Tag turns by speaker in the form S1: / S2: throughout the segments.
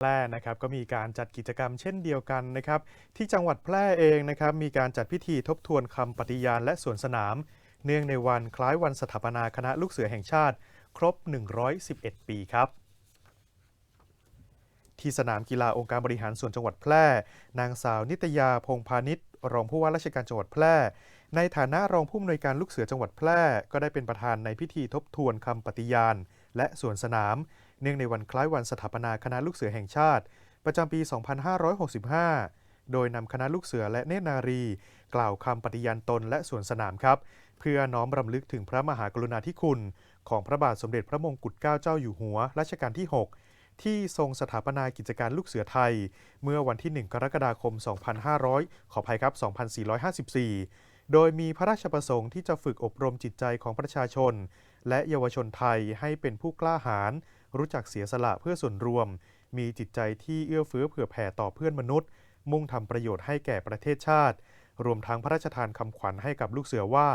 S1: แพร่นะครับก็มีการจัดกิจกรรมเช่นเดียวกันนะครับที่จังหวัดแพร่เองนะครับมีการจัดพิธีทบทวนคำปฏิญาณและสวนสนาม เนื่องในวันคล้ายวันสถาปนาคณะลูกเสือแห่งชาติ ครบ 111 ปีครับที่สนามกีฬาองค์การบริหารส่วนจังหวัดแพร่ นางสาวนิตยาพงพาณิชย์รองผู้ว่าราชการจังหวัดแพร่ ในฐานะรองผู้อำนวยการลูกเสือจังหวัดแพร่ ก็ได้เป็นประธานในพิธีทบทวนคำปฏิญาณ และสวนสนาม เนื่องในวันคล้ายวันสถาปนาคณะลูกเสือแห่งชาติ ประจำปี 2565 โดยนำคณะลูกเสือและเนตรนารี กล่าวคำปฏิญาณตนและสวนสนามครับ เพื่อน้อมรำลึกถึงพระมหากรุณาธิคุณ ของพระบาทสมเด็จพระมงกุฎเกล้าเจ้าอยู่หัวรัชกาลที่ 6 ที่ทรงสถาปนากิจการลูกเสือไทย เมื่อวันที่ 1 กรกฎาคม 2500 ขออภัยครับ 2454โดยมีพระราชประสงค์ที่จะฝึกอบรมจิตใจของประชาชน และเยาวชนไทยให้เป็นผู้กล้าหาญรู้จักเสียสละเพื่อส่วนรวม มีจิตใจที่เอื้อเฟื้อเผื่อแผ่ต่อเพื่อนมนุษย์ มุ่งทำประโยชน์ให้แก่ประเทศชาติ รวมทั้งพระราชทานคำขวัญให้กับลูกเสือว่า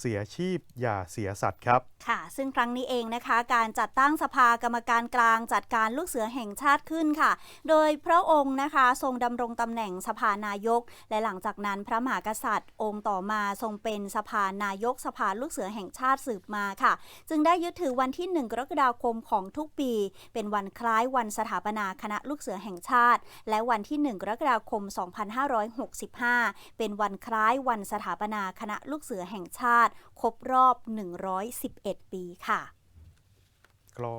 S1: เสียชีพอย่าเสียสัตว์ครับ
S2: ค่ะ ซึ่งครั้งนี้เองนะคะ การจัดตั้งสภากรรมการกลางจัดการลูกเสือแห่งชาติขึ้นค่ะ โดยพระองค์นะคะ ทรงดำรงตำแหน่งสภานายก และหลังจากนั้นพระมหากษัตริย์ องค์ต่อมาทรงเป็นสภานายกสภาลูกเสือแห่งชาติสืบมาค่ะ จึงได้ยึดถือวันที่ 1 กรกฎาคมของทุกปี เป็นวันคล้ายวันสถาปนาคณะลูกเสือแห่งชาติ และวันที่ 1 กรกฎาคม 2565 เป็นวันคล้ายวันสถาปนาคณะลูกเสือแห่งชาติาติ ครบรอบ 111 ปีค่ะ